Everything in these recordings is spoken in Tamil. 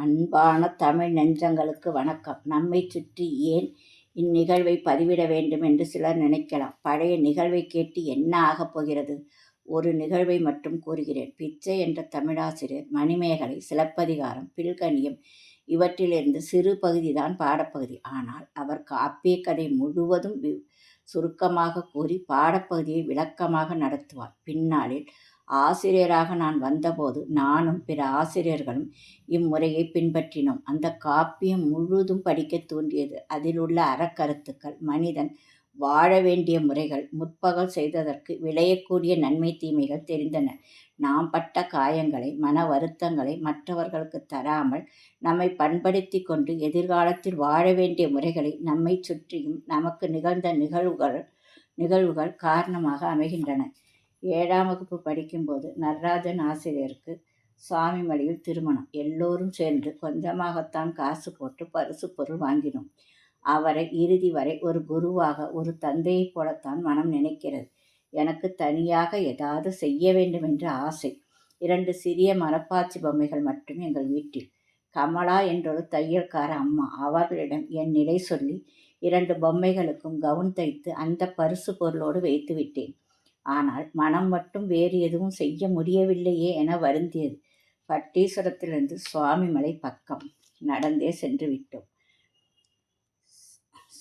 அன்பான தமிழ் நெஞ்சங்களுக்கு வணக்கம். நம்மைச் சுற்றி ஏன் இந்நிகழ்வை பதிவிட வேண்டும் என்று சிலர் நினைக்கலாம். பழைய நிகழ்வை கேட்டு என்ன ஆகப் போகிறது? ஒரு நிகழ்வை மட்டும் கூறுகிறேன். பிச்சை என்ற தமிழாசிரியர் மணிமேகலை சிலப்பதிகாரம் பில்கணியம் இவற்றிலிருந்து சிறு பகுதிதான் பாடப்பகுதி. ஆனால் அவர் காப்பிய கதை முழுவதும் வி- சுருக்கமாக கூறி பாடப்பகுதியை விளக்கமாக நடத்துவார். பின்னாளில் ஆசிரியராக நான் வந்தபோது நானும் பிற ஆசிரியர்களும் இம்முறையை பின்பற்றினோம். அந்த காப்பியம் முழுதும் படிக்க தூண்டியது. அதில் உள்ள அறக்கருத்துக்கள் மனிதன் வாழ வேண்டிய முறைகள் முற்பகல் செய்ததற்கு விளையக்கூடிய நன்மை தீமைகள் தெரிந்தன. நாம் பட்ட காயங்களை மன வருத்தங்களை மற்றவர்களுக்கு தராமல் நம்மை பண்படுத்தி கொண்டு எதிர்காலத்தில் வாழ வேண்டிய முறைகளை நம்மை சுற்றியும் நமக்கு நிகழ்ந்த நிகழ்வுகள் நிகழ்வுகள் காரணமாக அமைகின்றன. ஏழாம் வகுப்பு படிக்கும்போது நடராஜன் ஆசிரியருக்கு சுவாமிமலையில் திருமணம். எல்லோரும் சேர்ந்து கொஞ்சமாகத்தான் காசு போட்டு பரிசு பொருள் வாங்கினோம். அவரை இறுதி வரை ஒரு குருவாக ஒரு தந்தையைப் போலத்தான் மனம் நினைக்கிறது. எனக்கு தனியாக ஏதாவது செய்ய வேண்டும் என்ற ஆசை. இரண்டு சிறிய மரப்பாச்சி பொம்மைகள் மட்டும் எங்கள் வீட்டில். கமலா என்றொரு தையல்கார அம்மா அவர்களிடம் என் நிலை சொல்லி இரண்டு பொம்மைகளுக்கும் கவுன் தைத்து அந்த பரிசு பொருளோடு வைத்து விட்டேன் ஆனால் மனம் மட்டும் வேறு எதுவும் செய்ய முடியவில்லையே என வருந்தியது. பட்டீஸ்வரத்திலிருந்து சுவாமிமலை பக்கம் நடந்தே சென்று விட்டோம்.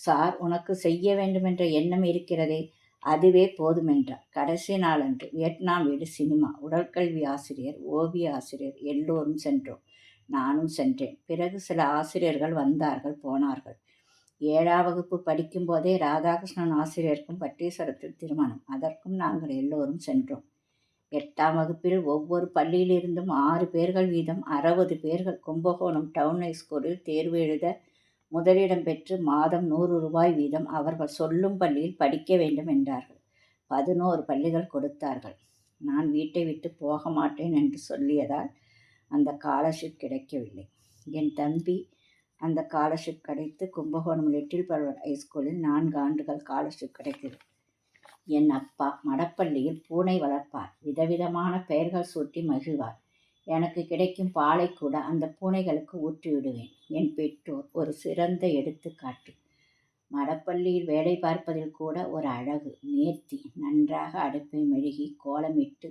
சார் உனக்கு செய்ய வேண்டுமென்ற எண்ணம் இருக்கிறதே அதுவே போதுமென்றார். கடைசி நாளன்று வியட்நாம் வீடு சினிமா. உடற்கல்வி ஆசிரியர் ஓவிய ஆசிரியர் எல்லோரும் சென்றோம். நானும் சென்றேன். பிறகு சில ஆசிரியர்கள் வந்தார்கள் போனார்கள். ஏழாம் வகுப்பு படிக்கும்போதே ராதாகிருஷ்ணன் ஆசிரியருக்கும் பட்டீஸ்வரத்தில் திருமணம். அதற்கும் நாங்கள் எல்லோரும் சென்றோம். எட்டாம் வகுப்பில் ஒவ்வொரு பள்ளியிலிருந்தும் ஆறு பேர்கள் வீதம் அறுபது பேர்கள் கும்பகோணம் டவுன் ஹைஸ்கூலில் தேர்வு எழுத முதலிடம் பெற்று மாதம் நூறு ரூபாய் வீதம் அவர்கள் சொல்லும் பள்ளியில் படிக்க வேண்டும் என்றார்கள். பதினோரு பள்ளிகள் கொடுத்தார்கள். நான் வீட்டை விட்டு போக மாட்டேன் என்று சொல்லியதால் அந்த ஸ்காலர்ஷிப் கிடைக்கவில்லை. என் தம்பி அந்த ஸ்காலர்ஷிப் கிடைத்து கும்பகோணம் லிட்டில் பர்வர் ஹைஸ்கூலில் நான்கு ஆண்டுகள் ஸ்காலர்ஷிப் கிடைத்தது. என் அப்பா மடப்பள்ளியில் பூனை வளர்ப்பார். விதவிதமான பெயர்கள் சூட்டி மகிழ்வார். எனக்கு கிடைக்கும் பாலை கூட அந்த பூனைகளுக்கு ஊற்றி விடுவேன். என் பெற்றோர் ஒரு சிறந்த எடுத்துக்காட்டு. மடப்பள்ளியில் வேலை பார்ப்பதில் கூட ஒரு அழகு. நேர்த்தி நன்றாக அடுப்பை மெழுகி கோலமிட்டு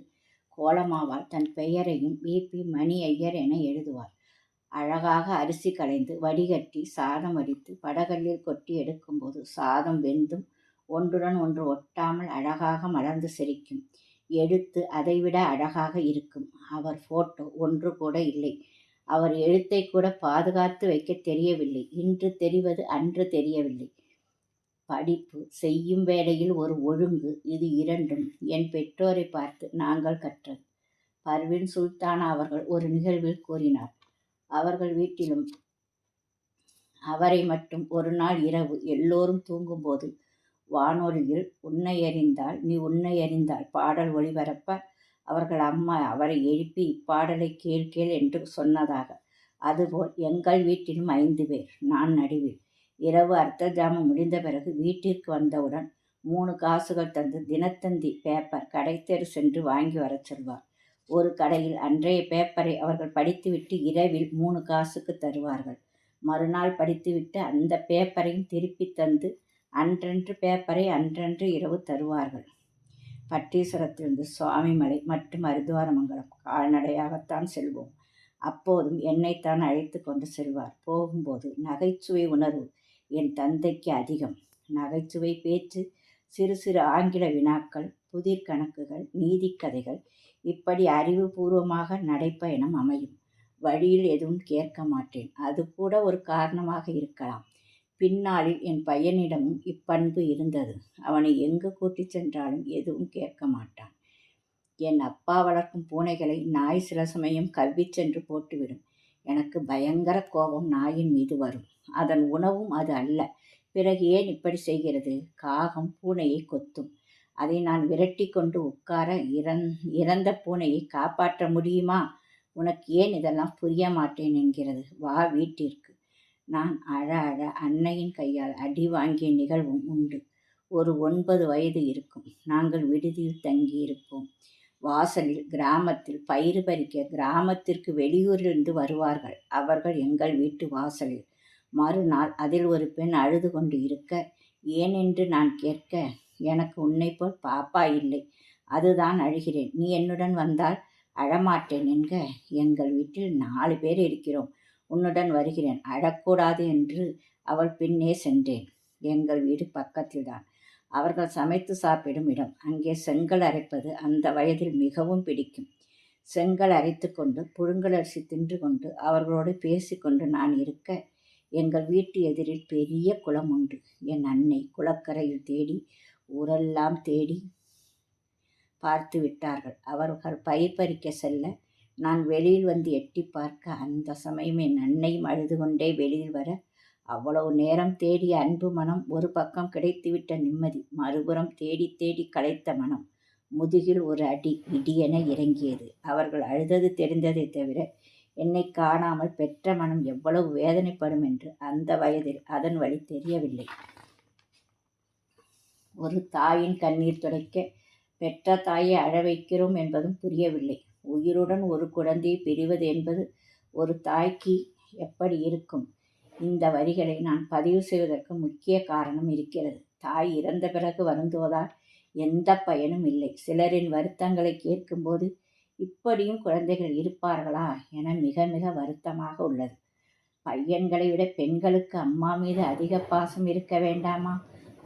கோலமாவால் தன் பெயரையும் பிபி மணி ஐயர் என எழுதுவார். அழகாக அரிசி களைந்து வடிகட்டி சாதம் வடித்து படகல்லில் கொட்டி எடுக்கும்போது சாதம் வெந்தும் ஒன்றுடன் ஒன்று ஒட்டாமல் அழகாக மலர்ந்து செரிக்கும். எழுத்து அதைவிட அழகாக இருக்கும். அவர் போட்டோ ஒன்று கூட இல்லை. அவர் எழுத்தை கூட பாதுகாத்து வைக்க தெரியவில்லை. இன்று தெரிவது அன்று தெரியவில்லை. படிப்பு செய்யும் வேளையில் ஒரு ஒழுங்கு இது இரண்டும். என் பெற்றோரை பார்த்து நாங்கள் கற்றது. பர்வின் சுல்தானா அவர்கள் ஒரு நிகழ்வில் கூறினார். அவர்கள் வீட்டிலும் அவரை மட்டும் ஒரு நாள் இரவு எல்லோரும் தூங்கும்போது வானொலியில் உன்னை அறிந்தால் நீ உன்னை அறிந்தால் பாடல் ஒளிபரப்ப. அவர்கள் அம்மா அவரை எழுப்பி இப்பாடலை கேள் கேள் என்று சொன்னதாக. அதுபோல் எங்கள் வீட்டிலும் ஐந்து பேர் நான் நடுவில். இரவு அர்த்த ஜாமம் முடிந்த பிறகு வீட்டிற்கு வந்தவுடன் மூணு காசுகள் தந்து தினத்தந்தி பேப்பர் கடைத்தெரு சென்று வாங்கி வரச் சொல்வார். ஒரு கடையில் அன்றைய பேப்பரை அவர்கள் படித்துவிட்டு இரவில் மூணு காசுக்கு தருவார்கள். மறுநாள் படித்துவிட்டு அந்த பேப்பரையும் திருப்பி தந்து அன்றன்று பேப்பரை அன்றன்று இரவு தருவார்கள். பட்டீஸ்வரத்திலிருந்து சுவாமிமலை மற்றும் அரிதுவாரமங்கலம் கால்நடையாகத்தான் செல்வோம். அப்போதும் என்னைத்தான் அழைத்து கொண்டு செல்வார். போகும்போது நகைச்சுவை உணர்வு என் தந்தைக்கு அதிகம். நகைச்சுவை பேச்சு சிறு சிறு ஆங்கில வினாக்கள் புதிர் கணக்குகள் நீதிக்கதைகள் இப்படி அறிவுபூர்வமாக நடைப்பயணம் அமையும். வழியில் எதுவும் கேட்க மாட்டேன். அது கூட ஒரு காரணமாக இருக்கலாம். பின்னாளில் என் பையனிடமும் இப்பண்பு இருந்தது. அவனை எங்கு கூட்டிச் சென்றாலும் எதுவும் கேட்க மாட்டான். என் அப்பா வளர்க்கும் பூனைகளை நாய் சில சமயம் கவ்வி சென்று போட்டுவிடும். எனக்கு பயங்கர கோபம் நாயின் மீது வரும். அதன் உணவும் அது அல்ல. பிறகு ஏன் இப்படி செய்கிறது? காகம் பூனையை கொத்தும். அதை நான் விரட்டி கொண்டு உட்கார இறந் இறந்த பூனையை காப்பாற்ற முடியுமா? உனக்கு ஏன் இதெல்லாம் புரிய மாட்டேன் என்கிறது. வா வீட்டிற்கு. நான் அழ அழ அன்னையின் கையால் அடி வாங்கிய நிகழ்வும் உண்டு. ஒரு ஒன்பது வயது இருக்கும். நாங்கள் விடுதியில் தங்கியிருப்போம். வாசலில் கிராமத்தில் பயிறு பறிக்க கிராமத்திற்கு வெளியூரிலிருந்து வருவார்கள். அவர்கள் எங்கள் வீட்டு வாசலில். மறுநாள் அதில் ஒரு பெண் அழுது கொண்டு இருக்க ஏனென்று நான் கேட்க எனக்கு உன்னை போல் பாப்பா இல்லை. அதுதான் அழுகிறேன். நீ என்னுடன் வந்தால் அழமாட்டேன் என்க. எங்கள் வீட்டில் நாலு பேர் இருக்கிறோம். உன்னுடன் வருகிறேன். அழக்கூடாது என்று அவள் பின்னே சென்றேன். எங்கள் வீடு பக்கத்தில்தான். அவர்கள் சமைத்து சாப்பிடும் இடம். அங்கே செங்கல் அரைப்பது அந்த வயதில் மிகவும் பிடிக்கும். செங்கல் அரைத்து கொண்டு புழுங்கலரிசி தின்று கொண்டு அவர்களோடு பேசிக்கொண்டு நான் இருக்க எங்கள் வீட்டு எதிரில் பெரிய குளம் உண்டு. என் அன்னை குளக்கரையில் தேடி ஊரெல்லாம் தேடி பார்த்து விட்டார்கள். அவர்கள் பயிர் பறிக்க செல்ல நான் வெளியில் வந்து எட்டி பார்க்க அந்த சமயம் என் அன்னையும் அழுது கொண்டே வெளியில் வர அவ்வளவு நேரம் தேடிய அன்பு மனம் ஒரு பக்கம் கிடைத்துவிட்ட நிம்மதி மறுபுறம் தேடி தேடி களைத்த மனம். முதுகில் ஒரு அடி இடியென இறங்கியது. அவர்கள் அழுதது தெரிந்ததை தவிர என்னை காணாமல் பெற்ற மனம் எவ்வளவு வேதனைப்படும் என்று அந்த வயதில் அதன் வழி தெரியவில்லை. ஒரு தாயின் கண்ணீர் துடைக்க பெற்ற தாயை அழ வைக்கிறோம் என்பதும் புரியவில்லை. உயிருடன் ஒரு குழந்தையை பிரிவது என்பது ஒரு தாய்க்கு எப்படி இருக்கும்? இந்த வரிகளை நான் பதிவு செய்வதற்கு முக்கிய காரணம் இருக்கிறது. தாய் இறந்த பிறகு வருந்துவதால் எந்த பயனும் இல்லை. சிலரின் வருத்தங்களை கேட்கும்போது இப்படியும் குழந்தைகள் இருப்பார்களா? என மிக மிக வருத்தமாக உள்ளது. பையன்களை விட பெண்களுக்கு அம்மா மீது அதிக பாசம் இருக்க வேண்டாமா?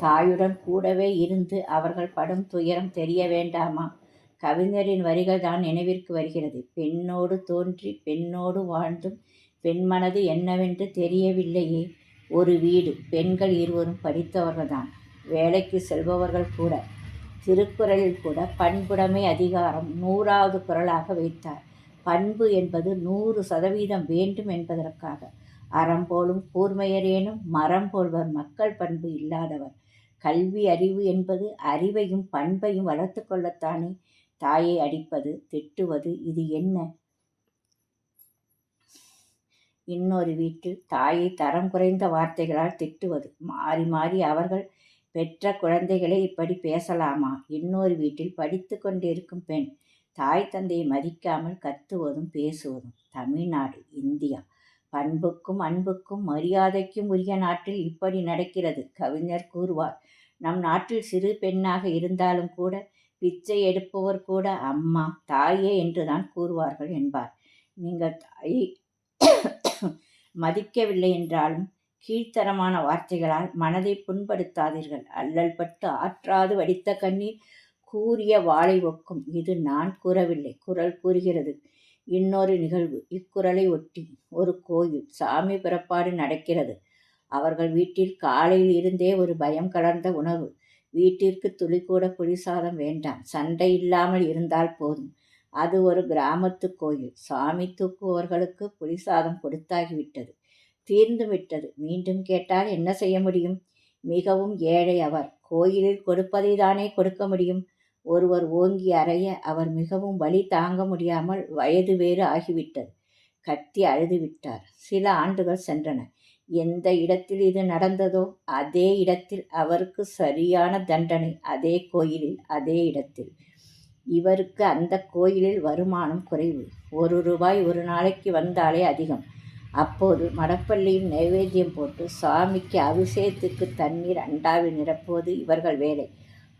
தாயுடன் கூடவே இருந்து அவர்கள் படும் துயரம் தெரிய வேண்டாமா? கவிஞரின் வரிகள் தான் நினைவிற்கு வருகிறது. பெண்ணோடு தோன்றி பெண்ணோடு வாழ்ந்தும் பெண்மனது என்னவென்று தெரியவில்லையே. ஒரு வீடு. பெண்கள் இருவரும் படித்தவர்கள்தான். வேலைக்கு செல்பவர்கள் கூட. திருக்குறளில் கூட பண்புடைமை அதிகாரம் நூறாவது குரலாக வைத்தார். பண்பு என்பது நூறு சதவீதம் வேண்டும் என்பதற்காக. அறம் போலும் கூர்மையரேனும் மரம் போல்வர் மக்கள் பண்பு இல்லாதவர். கல்வி அறிவு என்பது அறிவையும் பண்பையும் வளர்த்து கொள்ளத்தானே தாயை அடிப்பது திட்டுவது இது என்ன? இன்னொரு வீட்டில் தாயை தரம் குறைந்த வார்த்தைகளால் திட்டுவது. மாறி மாறி அவர்கள் பெற்ற குழந்தைகளை இப்படி பேசலாமா? இன்னொரு வீட்டில் படித்து கொண்டிருக்கும் பெண் தாய் தந்தையை மதிக்காமல் கத்துவதும் பேசுவதும் தமிழ்நாடு இந்தியா. பண்புக்கும் அன்புக்கும் மரியாதைக்கும் உரிய நாட்டில் இப்படி நடக்கிறது கவிஞர் கூறுவார். நம் நாட்டில் சிறு பெண்ணாக இருந்தாலும் கூட பிச்சை எடுப்பவர் கூட அம்மா தாயே என்றுதான் கூறுவார்கள் என்பார். நீங்கள் தாயை மதிக்கவில்லை என்றாலும் கீழ்த்தரமான வார்த்தைகளால் மனதை புண்படுத்தாதீர்கள். அல்லல் பட்டு ஆற்றாது வடித்த கண்ணீர் கூறிய வாளை ஒக்கும். இது நான் கூறவில்லை. குரல் கூறுகிறது. இன்னொரு நிகழ்வு. இக்குரலை ஒட்டி ஒரு கோயில் சாமி பிறப்பாடு நடக்கிறது. அவர்கள் வீட்டில் காலையில் இருந்தே ஒரு பயம் கலர்ந்த உணவு. வீட்டிற்கு துளிக்கூட புளிசாதம் வேண்டாம். சண்டை இல்லாமல் இருந்தால் போதும். அது ஒரு கிராமத்து கோயில். சாமி தூக்குவர்களுக்கு புளிசாதம் கொடுத்தாகிவிட்டது. தீர்ந்து விட்டது. மீண்டும் கேட்டால் என்ன செய்ய முடியும்? மிகவும் ஏழை அவர். கோயிலில் கொடுப்பதை தானே கொடுக்க முடியும்? ஒருவர் ஓங்கி அறைய அவர் மிகவும் வலி தாங்க முடியாமல் வயது வேறு ஆகிவிட்டது. கத்தி அழுது விட்டார் சில ஆண்டுகள் சென்றன. எந்த இடத்தில் இது நடந்ததோ அதே இடத்தில் அவருக்கு சரியான தண்டனை அதே கோயிலில் அதே இடத்தில். இவருக்கு அந்த கோயிலில் வருமானம் குறைவு. ஒரு ரூபாய் ஒரு நாளைக்கு வந்தாலே அதிகம். அப்போது மடப்பள்ளியில் நைவேத்தியம் போட்டு சாமிக்கு அபிஷேகத்துக்கு தண்ணீர் அண்டாவில் நிரப்புவது இவர்கள் வேலை.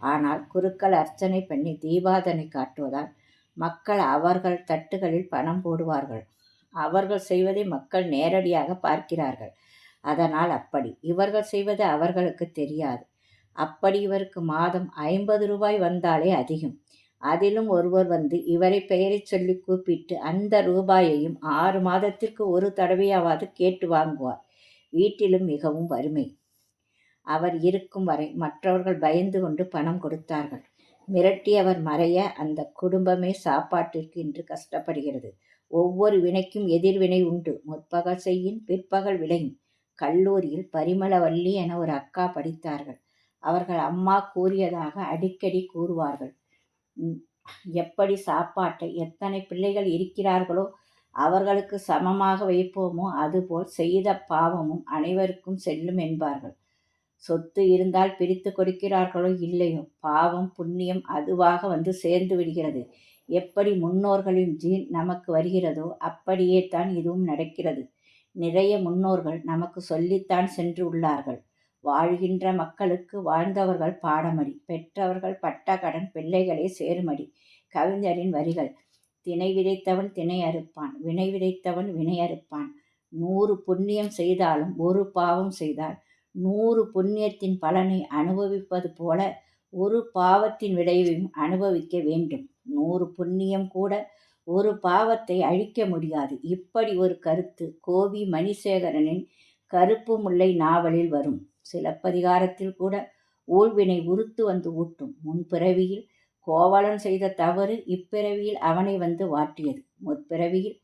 ஆனால் குருக்கள் அர்ச்சனை பண்ணி தீபாதனை காட்டுவதால் மக்கள் அவர்கள் தட்டுகளில் பணம் போடுவார்கள். அவர்கள் செய்வதை மக்கள் நேரடியாக பார்க்கிறார்கள். அதனால் அப்படி. இவர்கள் செய்வது அவர்களுக்கு தெரியாது. அப்படி இவருக்கு மாதம் ஐம்பது ரூபாய் வந்தாலே அதிகம். அதிலும் ஒருவர் வந்து இவரை பெயரை சொல்லி கூப்பிட்டு அந்த ரூபாயையும் ஆறு மாதத்திற்கு ஒரு தடவையாவது கேட்டு வாங்குவார். வீட்டிலும் மிகவும் வறுமை. அவர் இருக்கும் வரை மற்றவர்கள் பயந்து கொண்டு பணம் கொடுத்தார்கள். மிரட்டியவர் மறைய அந்த குடும்பமே சாப்பாட்டிற்கு இன்று கஷ்டப்படுகிறது. ஒவ்வொரு வினைக்கும் எதிர்வினை உண்டு. முற்பகல் செய்யின் பிற்பகல் விளையும். கல்லூரியில் பரிமளவல்லி என ஒரு அக்கா படித்தார்கள். அவர்கள் அம்மா கூறியதாக அடிக்கடி கூறுவார்கள். எப்படி சாப்பாட்டை எத்தனை பிள்ளைகள் இருக்கிறார்களோ அவர்களுக்கு சமமாக வைப்போமோ அதுபோல் செய்த பாவமும் அனைவருக்கும் செல்லும் என்பார்கள். சொத்து இருந்தால் பிரித்து கொடுக்கிறார்களோ இல்லையோ? பாவம் புண்ணியம் அதுவாக வந்து சேர்ந்து விடுகிறது. எப்படி முன்னோர்களின் ஜீன் நமக்கு வருகிறதோ அப்படியே தான் இதுவும் நடக்கிறது. நிறைய முன்னோர்கள் நமக்கு சொல்லித்தான் சென்று உள்ளார்கள். வாழ்கின்ற மக்களுக்கு வாழ்ந்தவர்கள் பாடமடி பெற்றவர்கள் பட்ட கடன் பிள்ளைகளே சேருமடி. கவிஞரின் வரிகள் திணை விதைத்தவன் தினை அறுப்பான் வினை விதைத்தவன் வினை அறுப்பான். நூறு புண்ணியம் செய்தாலும் ஒரு பாவம் செய்தால் நூறு புண்ணியத்தின் பலனை அனுபவிப்பது போல ஒரு பாவத்தின் விளைவையும் அனுபவிக்க வேண்டும். நூறு புண்ணியம் கூட ஒரு பாவத்தை அழிக்க முடியாது. இப்படி ஒரு கருத்து கோவி மணிசேகரனின் கருப்பு முல்லை நாவலில் வரும். சிலப்பதிகாரத்தில் கூட ஊழ்வினை உறுத்து வந்து ஊட்டும். முன்பிறவியில் கோவலன் செய்த தவறு இப்பிறவியில் அவனை வந்து வாட்டியது. முற்பிறவியில்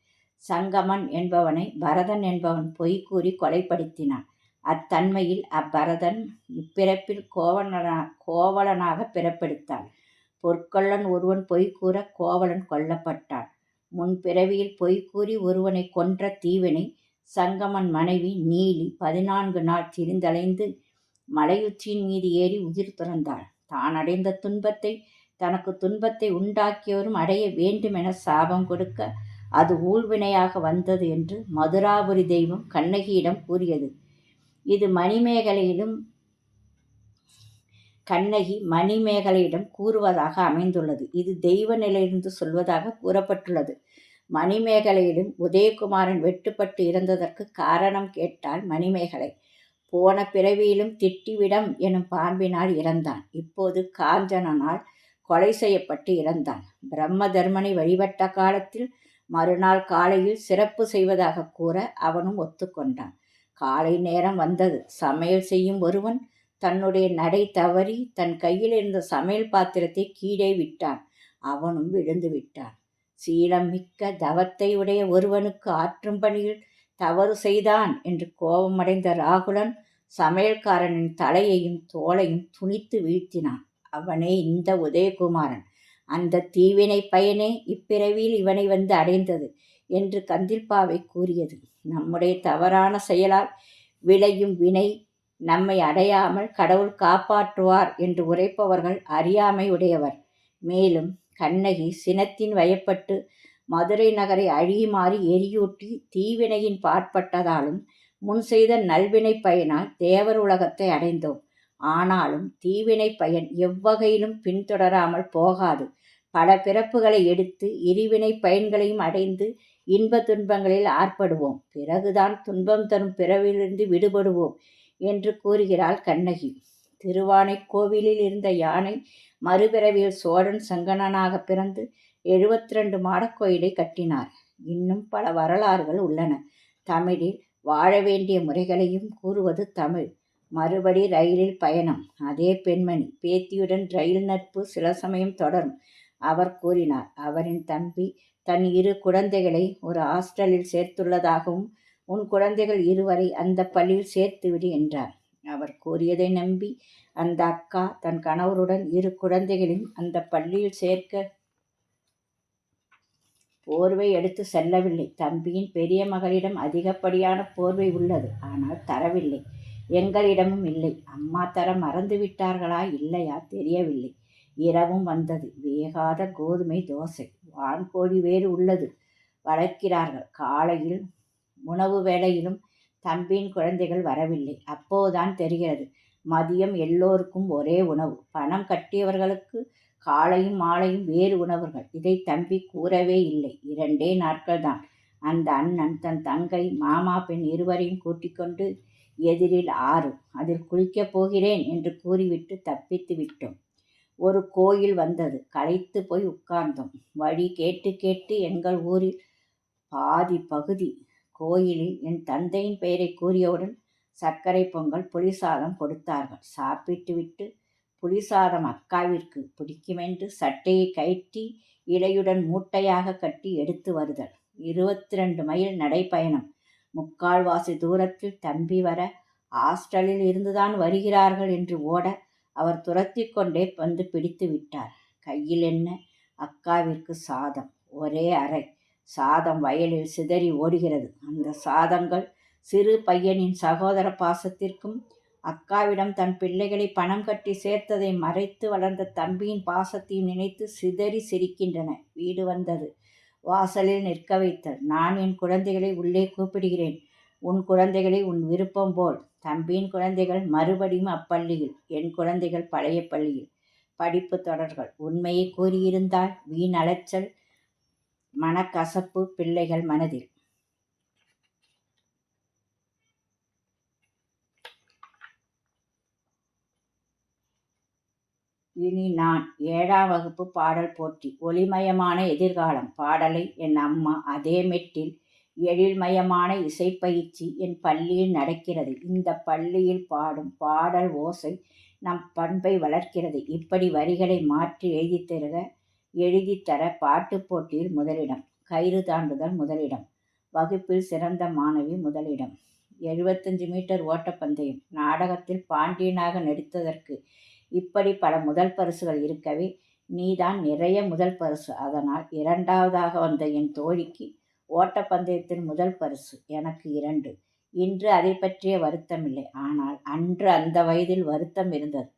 சங்கமன் என்பவனை பரதன் என்பவன் பொய் கூறி கொலைப்படுத்தினான். அத்தன்மையில் அப்பரதன் இப்பிறப்பில் கோவலனா கோவலனாக பிறப்பெடுத்தான். பொற்கொள்ளன் ஒருவன் பொய் கூற கோவலன் கொல்லப்பட்டான். முன் பிறவியில் பொய் கூறி ஒருவனை கொன்ற தீவினை சங்கமன் மனைவி நீலி பதினான்கு நாள் திரிந்தலைந்து மலையுச்சியின் மீது ஏறி உயிர் துறந்தாள். தான் அடைந்த துன்பத்தை தனக்கு துன்பத்தை உண்டாக்கியவரும் அடைய வேண்டுமென சாபம் கொடுக்க அது ஊழ்வினையாக வந்தது என்று மதுராபுரி தெய்வம் கண்ணகியிடம் கூறியது. இது மணிமேகலையிலும் கண்ணகி மணிமேகலையிடம் கூறுவதாக அமைந்துள்ளது. இது தெய்வ நிலையிலிருந்து சொல்வதாக கூறப்பட்டுள்ளது. மணிமேகலையிலும் உதயகுமாரன் வெட்டுப்பட்டு இறந்ததற்கு காரணம் கேட்டால் மணிமேகலை. போன பிறவியிலும் திட்டிவிடம் எனும் பாம்பினால் இறந்தான். இப்போது காஞ்சனனால் கொலை செய்யப்பட்டு இறந்தான். பிரம்ம தர்மனை வழிபட்ட காலத்தில் மறுநாள் காலையில் சிறப்பு செய்வதாக கூற அவனும் ஒத்துக்கொண்டான். காலை நேரம் வந்தது. சமையல் செய்யும் ஒருவன் தன்னுடைய நடை தவறி தன் கையில் இருந்த சமையல் பாத்திரத்தை கீழே விட்டான். அவனும் விழுந்து விட்டான். சீலம் மிக்க தவத்தை உடைய ஒருவனுக்கு ஆற்றும் பணியில் தவறு செய்தான் என்று கோபமடைந்த ராகுலன் சமையல்காரனின் தலையையும் தோளையும் துணித்து வீழ்த்தினான். அவனே இந்த உதயகுமாரன். அந்த தீவினை பயனே இப்பிறவியில் இவனை வந்து அடைந்தது. என்று கந்தில்பாவை கூறியது. நம்முடைய தவறான செயலால் விளையும் வினை நம்மை அடையாமல் கடவுள் காப்பாற்றுவார் என்று உரைப்பவர்கள் அறியாமை உடையவர் மேலும் கண்ணகி சினத்தின் வயப்பட்டு மதுரை நகரை அழியுமாறி எரியூட்டி தீவினையின் பாற்பட்டதாலும் முன் செய்த நல்வினை பயனால் தேவர் உலகத்தை அடைந்தோம். ஆனாலும் தீவினை பயன் எவ்வகையிலும் பின்தொடராமல் போகாது. பல பிறப்புகளை எடுத்து இருவினை பயன்களையும் அடைந்து இன்ப துன்பங்களில் ஆர்ப்படுவோம். பிறகுதான் துன்பம் தரும் பிறவிலிருந்து விடுபடுவோம் என்று கூறுகிறாள் கண்ணகி. திருவானைக்கோவிலில் இருந்த யானை மறுபிறவியில் சோழன் சங்கனனாக பிறந்து எழுபத்தி ரெண்டு மாடக்கோயிலை கட்டினார். இன்னும் பல வரலாறுகள் உள்ளன. தமிழில் வாழ வேண்டிய முறைகளையும் கூறுவது தமிழ். மறுபடி ரயிலில் பயணம். அதே பெண்மணி பேத்தியுடன் ரயில் நட்பு சில சமயம் தொடரும். அவர் கூறினார் அவரின் தம்பி தன் இரு குழந்தைகளை ஒரு ஹாஸ்டலில் சேர்த்துள்ளதாகவும் உன் குழந்தைகள் இருவரை அந்த பள்ளியில் சேர்த்துவிடு என்றார். அவர் கூறியதை நம்பி அந்த அக்கா தன் கணவருடன் இரு குழந்தைகளையும் அந்த பள்ளியில் சேர்க்க போர்வை எடுத்து செல்லவில்லை. தம்பியின் பெரிய மகளிடம் அதிகப்படியான போர்வை உள்ளது. ஆனால் தரவில்லை. எங்களிடமும் இல்லை. அம்மா தர மறந்து விட்டார்களா இல்லையா தெரியவில்லை. இரவும் வந்தது. வேகாத கோதுமை தோசை. வான்கோழி வேறு உள்ளது. வளர்க்கிறார்கள். காலையில் உணவு வேளையிலும் தம்பியின் குழந்தைகள் வரவில்லை. அப்போதுதான் தெரிகிறது. மதியம் எல்லோருக்கும் ஒரே உணவு. பணம் கட்டியவர்களுக்கு காலையும் மாலையும் வேறு உணவுகள். இதை தம்பி கூறவே இல்லை. இரண்டே நாட்கள் தான் அந்த அண்ணன் தன் தங்கை மாமா பெண் இருவரையும் கூட்டிக்கொண்டு எதிரில் ஆறு அதில் குளிக்கப் போகிறேன் என்று கூறிவிட்டு தப்பித்து விட்டோம். ஒரு கோயில் வந்தது. களைத்து போய் உட்கார்ந்தோம். வழி கேட்டு கேட்டு எங்கள் ஊரில் பாதி பகுதி கோயிலில் என் தந்தையின் பெயரை கூறியவுடன் சர்க்கரை பொங்கல் புளிசாதம் கொடுத்தார்கள். சாப்பிட்டு விட்டு புளிசாதம் அக்காவிற்கு பிடிக்குமென்று சட்டையை கயிற்றி இலையுடன் மூட்டையாக கட்டி எடுத்து வருதல். இருபத்தி ரெண்டு மைல் நடைப்பயணம். முக்கால்வாசி தூரத்தில் தம்பி வர ஹாஸ்டலில் இருந்துதான் வருகிறார்கள் என்று ஓட அவர் துரத்தி கொண்டே வந்து பிடித்து விட்டார். கையில் என்ன? அக்காவிற்கு சாதம். ஒரே அறை. சாதம் வயலில் சிதறி ஓடுகிறது. அந்த சாதங்கள் சிறு பையனின் சகோதர பாசத்திற்கும் அக்காவிடம் தன் பிள்ளைகளை பணம் கட்டி சேர்த்ததை மறைத்து வளர்ந்த தம்பியின் பாசத்தையும் நினைத்து சிதறி சிரிக்கின்றன. வீடு வந்தது. வாசலில் நிற்க வைத்தல். நான் என் குழந்தைகளை உள்ளே கூப்பிடுகிறேன். உன் குழந்தைகளை உன் விருப்பம் போல் தம்பியின் குழந்தைகள் மறுபடியும் அப்பள்ளியில் என் குழந்தைகள் பழைய பள்ளியில். படிப்பு தொடர்கள். உண்மையை கூறியிருந்தால் வீண் அலைச்சல் மனக்கசப்பு பிள்ளைகள் மனதில். இனி நான் ஏழாம் வகுப்பு பாடல் போட்டி ஒளிமயமான எதிர்காலம். பாடலை என் அம்மா அதே மெட்டில் எழில்மயமான இசைப்பயிற்சி என் பள்ளியில் நடக்கிறது. இந்த பள்ளியில் பாடும் பாடல் ஓசை நம் பண்பை வளர்க்கிறது. இப்படி வரிகளை மாற்றி எழுதி தருக எழுதித்தர பாட்டுப் போட்டியில் முதலிடம் கயிறு தாண்டுதல் முதலிடம் வகுப்பில் சிறந்த மாணவி முதலிடம். எழுபத்தஞ்சு மீட்டர் ஓட்டப்பந்தயம் நாடகத்தில் பாண்டியனாக நடித்ததற்கு இப்படி பல முதல் பரிசுகள் இருக்கவே நீதான் நிறைய முதல் பரிசு. அதனால் இரண்டாவதாக வந்த என் தோழிக்கு ஓட்டப்பந்தயத்தின் முதல் பரிசு. எனக்கு இரண்டு. இன்று அதை பற்றிய வருத்தமில்லை. ஆனால் அன்று அந்த வயதில் வருத்தம் இருந்தது.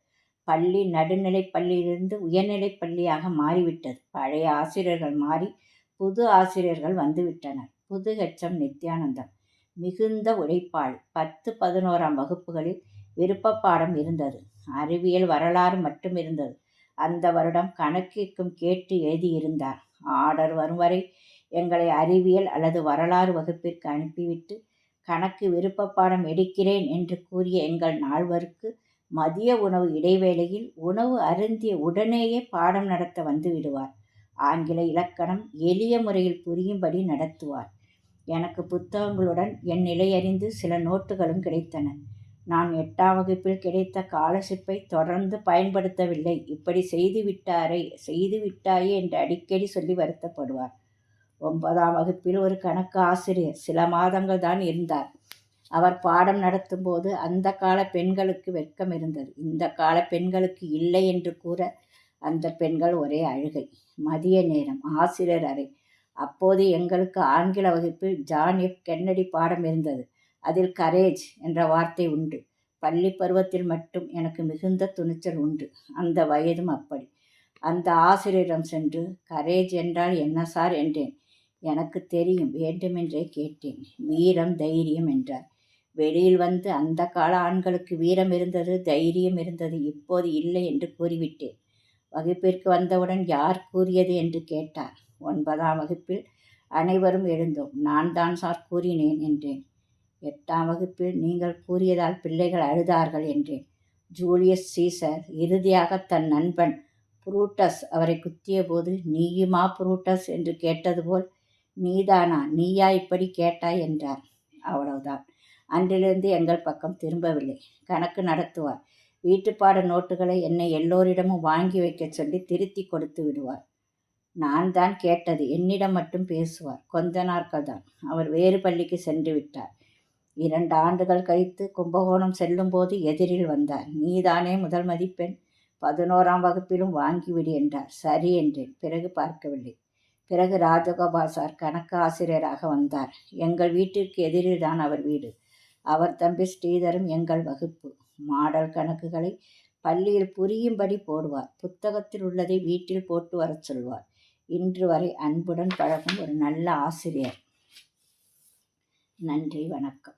பள்ளி நடுநிலை பள்ளியிலிருந்து உயர்நிலை பள்ளியாக மாறிவிட்டது. பழைய ஆசிரியர்கள் மாறி புது ஆசிரியர்கள் வந்துவிட்டனர். புது ஹெச்எம் நித்யானந்தம். மிகுந்த உழைப்பாள். பத்து பதினோராம் வகுப்புகளில் விருப்ப பாடம் இருந்தது. அறிவியல் வரலாறு மட்டும் இருந்தது. அந்த வருடம் கணக்கிற்கும் கேட்டு எழுதியிருந்தார். ஆர்டர் வரும் வரை எங்களை அறிவியல் அல்லது வரலாறு வகுப்பிற்கு அனுப்பிவிட்டு கணக்கு விருப்ப பாடம் எடுக்கிறேன் என்று கூறிய எங்கள் நால்வருக்கு மதிய உணவு இடைவேளையில் உணவு அருந்திய உடனேயே பாடம் நடத்த வந்து விடுவார். ஆங்கில இலக்கணம் எளிய முறையில் புரியும்படி நடத்துவார். எனக்கு புத்தகங்களுடன் என் நிலையறிந்து சில நோட்டுகளும் கிடைத்தன. நான் எட்டாம் வகுப்பில் கிடைத்த காலசிப்பை தொடர்ந்து பயன்படுத்தவில்லை. இப்படி செய்து விட்டாரே செய்து விட்டாயே என்று அடிக்கடி சொல்லி வருத்தப்படுவார். ஒன்பதாம் வகுப்பில் ஒரு கணக்கு ஆசிரியர். சில மாதங்கள் தான் இருந்தார். அவர் பாடம் நடத்தும்போது அந்த கால பெண்களுக்கு வெட்கம் இருந்தது. இந்த கால பெண்களுக்கு இல்லை என்று கூற அந்த பெண்கள் ஒரே அழுகை. மதிய நேரம். ஆசிரியர் அறை. அப்போது எங்களுக்கு ஆங்கில வகுப்பில் ஜான் எஃப் கென்னடி பாடம் இருந்தது. அதில் கரேஜ் என்ற வார்த்தை உண்டு. பள்ளி பருவத்தில் மட்டும் எனக்கு மிகுந்த துணிச்சல் உண்டு. அந்த வயதும் அப்படி. அந்த ஆசிரியரிடம் சென்று கரேஜ் என்றால் என்ன சார் என்றேன். எனக்கு தெரியும் வேண்டுமென்றே கேட்டேன். வீரம் தைரியம் என்றார். வெளியில் வந்து அந்த கால ஆண்களுக்கு வீரம் இருந்தது தைரியம் இருந்தது இப்போது இல்லை என்று கூறிவிட்டேன். வகுப்பிற்கு வந்தவுடன் யார் கூறியது என்று கேட்டார். ஒன்பதாம் வகுப்பில் அனைவரும் எழுந்தோம். நான் தான் சார் கூறினேன் என்றேன். எட்டாம் வகுப்பில் நீங்கள் கூறியதால் பிள்ளைகள் அழுதார்கள் என்றேன். ஜூலியஸ் சீசர் இறுதியாக தன் நண்பன் புரூட்டஸ் அவரை குத்திய போது நீயுமா புரூட்டஸ்? என்று கேட்டது போல் நீதானா? நீயா இப்படி கேட்டாய் என்றார். அவ்வளவுதான். அன்றிலிருந்து எங்கள் பக்கம் திரும்பவில்லை. கணக்கு நடத்துவார். வீட்டுப்பாட நோட்டுகளை என்னை எல்லோரிடமும் வாங்கி வைக்க சொல்லி திருத்தி கொடுத்து விடுவார். நான் தான் கேட்டது. என்னிடம் மட்டும் பேசுவார். கொஞ்ச நாட்கள் தான் அவர் வேறு பள்ளிக்கு சென்று விட்டார். இரண்டு ஆண்டுகள் கழித்து கும்பகோணம் செல்லும்போது எதிரில் வந்தார். நீதானே முதல் மதிப்பெண்? பதினோராம் வகுப்பிலும் வாங்கிவிடு என்றார். சரி என்றேன். பிறகு பார்க்கவில்லை. பிறகு ராஜகோபால் சார் கணக்கு ஆசிரியராக வந்தார். எங்கள் வீட்டிற்கு எதிரில் தான் அவர் வீடு. அவர் தம்பி ஸ்ரீதரும் எங்கள் வகுப்பு. மாடல் கணக்குகளை பள்ளியில் புரியும்படி போடுவார். புத்தகத்தில் உள்ளதை வீட்டில் போட்டு வரச் சொல்வார். இன்று வரை அன்புடன் பழகும் ஒரு நல்ல ஆசிரியர். நன்றி வணக்கம்.